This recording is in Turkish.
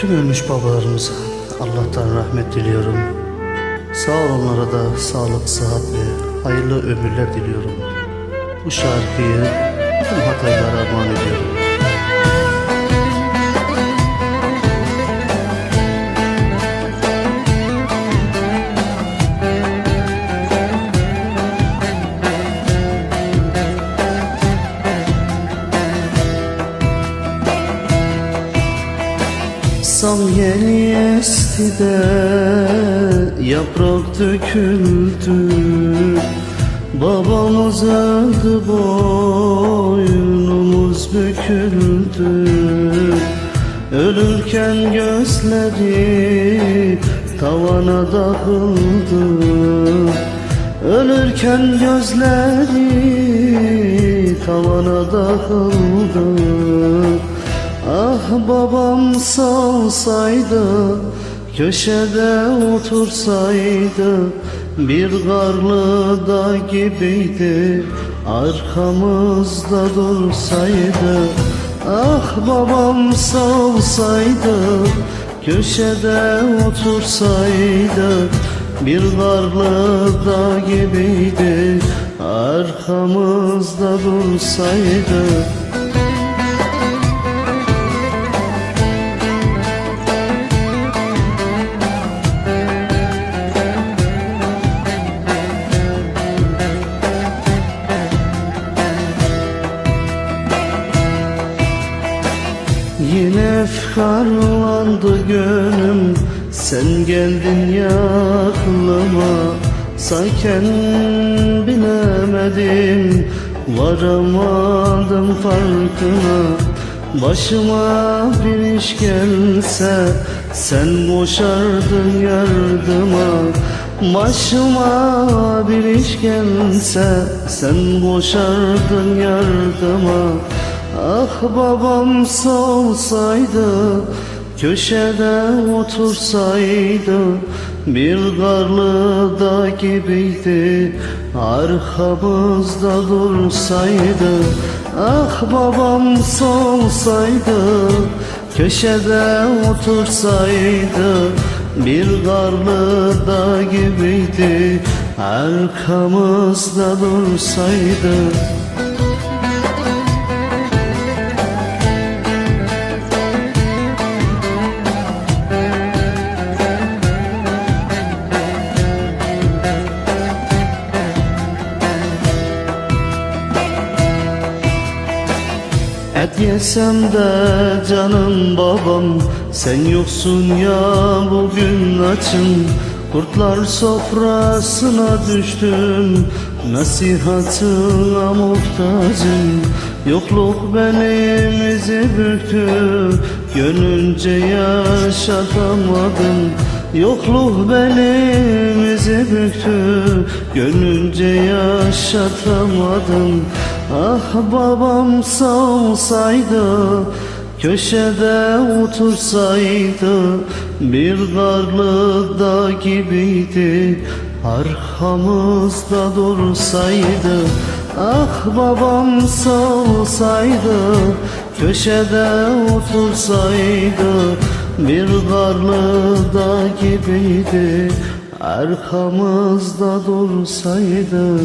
Tüm ölmüş babalarımıza Allah'tan rahmet diliyorum. Sağ olanlara da sağlık, sıhhat ve hayırlı ömürler diliyorum. Bu şarkıyı tüm Hataylara armağan ediyorum. Sam yeni esti de yaprak döküldü. Babamız öldü boynumuz büküldü. Ölürken gözleri tavana dağıldı. Ölürken gözleri tavana dağıldı Ah babam salsaydı Köşede otursaydı Bir karlı dağ gibiydi Arkamızda dursaydı. Ah babam salsaydı Köşede otursaydı Bir karlı dağ gibiydi Arkamızda dursaydı Yine efkarlandı gönlüm Sen geldin ya aklıma Sayken bilemedim Varamadım farkına. Başıma bir iş gelse Sen koşardın yardıma. Başıma bir iş gelse Sen koşardın yardıma Ah babam solsaydı Köşede otursaydı Bir karlı dağ gibiydi Arkamızda dursaydı. Ah babam solsaydı Köşede otursaydı Bir karlı dağ gibiydi Arkamızda dursaydı Et yesem de canım babam Sen yoksun ya bugün açım. Kurtlar sofrasına düştüm Nasihatına muhtacım. Yokluk benimizi büktü Gönlünce yaşatamadım. Yokluk benimizi büktü Gönlünce yaşatamadım Ah babam savsaydı Köşede otursaydı Bir karlı dağ gibiydi Arkamızda dursaydı. Ah babam savsaydı Köşede otursaydı Bir karlı dağ gibiydi Arkamızda dursaydı